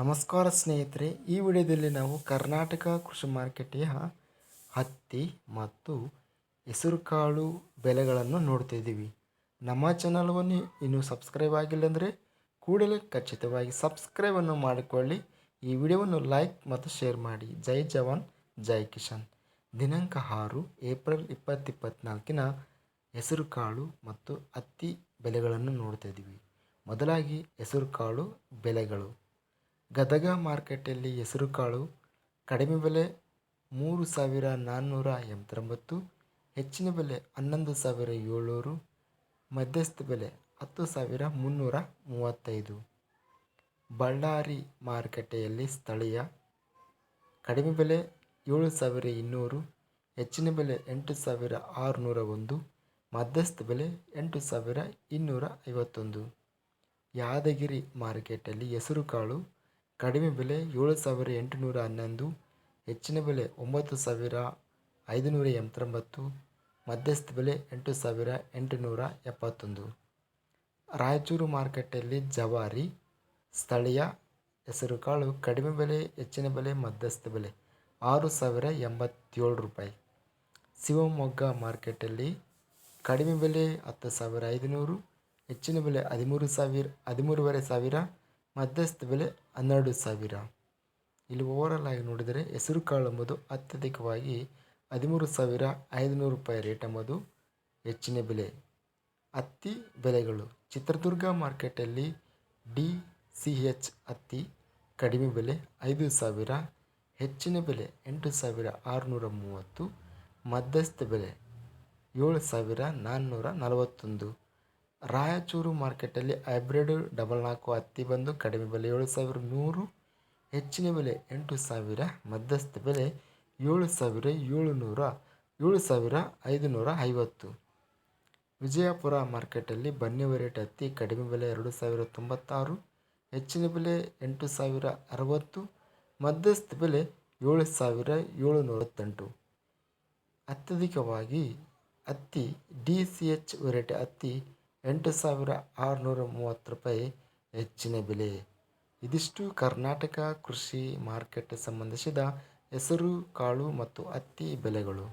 ನಮಸ್ಕಾರ ಸ್ನೇಹಿತರೆ, ಈ ವಿಡಿಯೋದಲ್ಲಿ ನಾವು ಕರ್ನಾಟಕ ಕೃಷಿ ಮಾರುಕಟ್ಟೆಯ ಹತ್ತಿ ಮತ್ತು ಹೆಸರುಕಾಳು ಬೆಲೆಗಳನ್ನು ನೋಡ್ತಾ ಇದ್ದೀವಿ. ನಮ್ಮ ಚಾನಲ್ವನ್ನು ಇನ್ನೂ ಸಬ್ಸ್ಕ್ರೈಬ್ ಆಗಿಲ್ಲ ಅಂದರೆ ಕೂಡಲೇ ಖಚಿತವಾಗಿ ಸಬ್ಸ್ಕ್ರೈಬನ್ನು ಮಾಡಿಕೊಳ್ಳಿ. ಈ ವಿಡಿಯೋವನ್ನು ಲೈಕ್ ಮತ್ತು ಶೇರ್ ಮಾಡಿ. ಜೈ ಜವಾನ್, ಜೈ ಕಿಶನ್. ದಿನಾಂಕ ಆರು, ಏಪ್ರಿಲ್ ಇಪ್ಪತ್ತಿಪ್ಪತ್ನಾಲ್ಕಿನ ಹೆಸರುಕಾಳು ಮತ್ತು ಹತ್ತಿ ಬೆಲೆಗಳನ್ನು ನೋಡ್ತಾ ಇದ್ದೀವಿ. ಮೊದಲಾಗಿ ಹೆಸರುಕಾಳು ಬೆಲೆಗಳು. ಗದಗ ಮಾರ್ಕೆಟಲ್ಲಿ ಹೆಸರುಕಾಳು ಕಡಿಮೆ ಬೆಲೆ ಮೂರು ಸಾವಿರ ನಾನ್ನೂರ ಎಂಬತ್ತೊಂಬತ್ತು, ಹೆಚ್ಚಿನ ಬೆಲೆ ಹನ್ನೊಂದು ಸಾವಿರ ಏಳ್ನೂರು, ಮಧ್ಯಸ್ಥ ಬೆಲೆ ಹತ್ತು ಸಾವಿರ ಮುನ್ನೂರ ಮೂವತ್ತೈದು. ಬಳ್ಳಾರಿ ಮಾರುಕಟ್ಟೆಯಲ್ಲಿ ಸ್ಥಳೀಯ ಕಡಿಮೆ ಬೆಲೆ ಏಳು ಸಾವಿರ ಇನ್ನೂರು, ಹೆಚ್ಚಿನ ಬೆಲೆ ಎಂಟು ಸಾವಿರ ಆರುನೂರ ಒಂದು ಮಧ್ಯಸ್ಥ ಬೆಲೆ ಎಂಟು ಸಾವಿರ ಇನ್ನೂರ ಐವತ್ತೊಂದು. ಯಾದಗಿರಿ ಮಾರ್ಕೆಟಲ್ಲಿ ಹೆಸರುಕಾಳು ಕಡಿಮೆ ಬೆಲೆ ಏಳು ಸಾವಿರ ಎಂಟುನೂರ ಹನ್ನೊಂದು, ಹೆಚ್ಚಿನ ಬೆಲೆ ಒಂಬತ್ತು ಸಾವಿರ ಐದುನೂರ ಎಂಬತ್ತೊಂಬತ್ತು, ಮಧ್ಯಸ್ಥ ಬೆಲೆ ಎಂಟು ಸಾವಿರ ಎಂಟುನೂರ ಎಪ್ಪತ್ತೊಂದು. ರಾಯಚೂರು ಮಾರುಕಟ್ಟೆಯಲ್ಲಿ ಜವಾರಿ, ಸ್ಥಳೀಯ ಹೆಸರುಕಾಳು ಕಡಿಮೆ ಬೆಲೆ, ಹೆಚ್ಚಿನ ಬೆಲೆ, ಮಧ್ಯಸ್ಥ ಬೆಲೆ ಆರು ಸಾವಿರ ಎಂಬತ್ತೇಳು ರೂಪಾಯಿ. ಶಿವಮೊಗ್ಗ ಮಾರ್ಕೆಟಲ್ಲಿ ಕಡಿಮೆ ಬೆಲೆ ಹತ್ತು ಸಾವಿರ ಐದುನೂರು, ಹೆಚ್ಚಿನ ಬೆಲೆ ಹದಿಮೂರು ಸಾವಿರ, ಹದಿಮೂರುವರೆ ಸಾವಿರ ಮಧ್ಯಸ್ಥ ಬೆಲೆ ಹನ್ನೆರಡು ಸಾವಿರ. ಇಲ್ಲಿ ಓವರಲ್ ಆಗಿ ನೋಡಿದರೆ ಹೆಸರುಕಾಳು ಎಂಬುದು ಅತ್ಯಧಿಕವಾಗಿ ಹದಿಮೂರು ಸಾವಿರ ಐದುನೂರು ರೂಪಾಯಿ ರೇಟ್ ಎಂಬುದು ಹೆಚ್ಚಿನ ಬೆಲೆ. ಹತ್ತಿ ಬೆಲೆಗಳು. ಚಿತ್ರದುರ್ಗ ಮಾರ್ಕೆಟಲ್ಲಿ ಡಿ ಸಿ ಎಚ್ ಹತ್ತಿ ಕಡಿಮೆ ಬೆಲೆ ಐದು ಸಾವಿರ, ಹೆಚ್ಚಿನ ಬೆಲೆ ಎಂಟು ಸಾವಿರ ಆರುನೂರ ಮೂವತ್ತು, ಮಧ್ಯಸ್ಥ ಬೆಲೆ ಏಳು ಸಾವಿರ ನಾನ್ನೂರ ನಲವತ್ತೊಂದು. ರಾಯಚೂರು ಮಾರ್ಕೆಟಲ್ಲಿ ಹೈಬ್ರಿಡ್ ಡಬಲ್ ನಾಲ್ಕು ಹತ್ತಿ ಬಂದು ಕಡಿಮೆ ಬೆಲೆ ಏಳು ಸಾವಿರ ನೂರು, ಹೆಚ್ಚಿನ ಬೆಲೆ ಎಂಟು ಸಾವಿರ, ಮಧ್ಯಸ್ಥ ಬೆಲೆ ಏಳು ಸಾವಿರ ಏಳುನೂರ, ಏಳು ಸಾವಿರ ಐದುನೂರ ಐವತ್ತು. ವಿಜಯಪುರ ಮಾರ್ಕೆಟಲ್ಲಿ ಬನ್ನಿ ವೆರೈಟಿ ಹತ್ತಿ ಕಡಿಮೆ ಬೆಲೆ ಎರಡು ಸಾವಿರ ತೊಂಬತ್ತಾರು, ಹೆಚ್ಚಿನ ಬೆಲೆ ಎಂಟು ಸಾವಿರ ಅರವತ್ತು, ಮಧ್ಯಸ್ಥ ಬೆಲೆ ಏಳು ಸಾವಿರ ಏಳುನೂರತ್ತೆಂಟು ಅತ್ಯಧಿಕವಾಗಿ ಹತ್ತಿ ಡಿ ಸಿ ಎಚ್ ವೆರೈಟಿ ಹತ್ತಿ ಎಂಟು ಸಾವಿರ ಆರುನೂರ ಮೂವತ್ತು ರೂಪಾಯಿ ಹೆಚ್ಚಿನ ಬೆಲೆ. ಇದಿಷ್ಟು ಕರ್ನಾಟಕ ಕೃಷಿ ಮಾರ್ಕೆಟ್ ಸಂಬಂಧಿಸಿದ ಹೆಸರು, ಕಾಳು ಮತ್ತು ಹತ್ತಿ ಬೆಲೆಗಳು.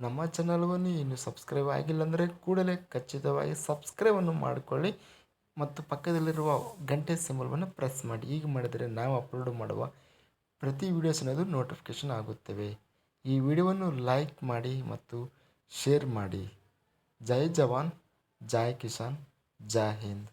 ನಮ್ಮ ಚಾನಲ್ವನ್ನು ಇನ್ನೂ ಸಬ್ಸ್ಕ್ರೈಬ್ ಆಗಿಲ್ಲ ಅಂದರೆ ಕೂಡಲೇ ಖಚಿತವಾಗಿ ಸಬ್ಸ್ಕ್ರೈಬನ್ನು ಮಾಡಿಕೊಳ್ಳಿ ಮತ್ತು ಪಕ್ಕದಲ್ಲಿರುವ ಗಂಟೆ ಸಿಂಬಲ್ವನ್ನು ಪ್ರೆಸ್ ಮಾಡಿ. ಈಗ ಮಾಡಿದರೆ ನಾವು ಅಪ್ಲೋಡ್ ಮಾಡುವ ಪ್ರತಿ ವೀಡಿಯೋಸ್ ಅನ್ನೋದು ನೋಟಿಫಿಕೇಷನ್ ಆಗುತ್ತವೆ. ಈ ವಿಡಿಯೋವನ್ನು ಲೈಕ್ ಮಾಡಿ ಮತ್ತು ಶೇರ್ ಮಾಡಿ. ಜೈ ಜವಾನ್. ಜೈ ಕಿಸಾನ್ ಜೈ ಹಿಂದ್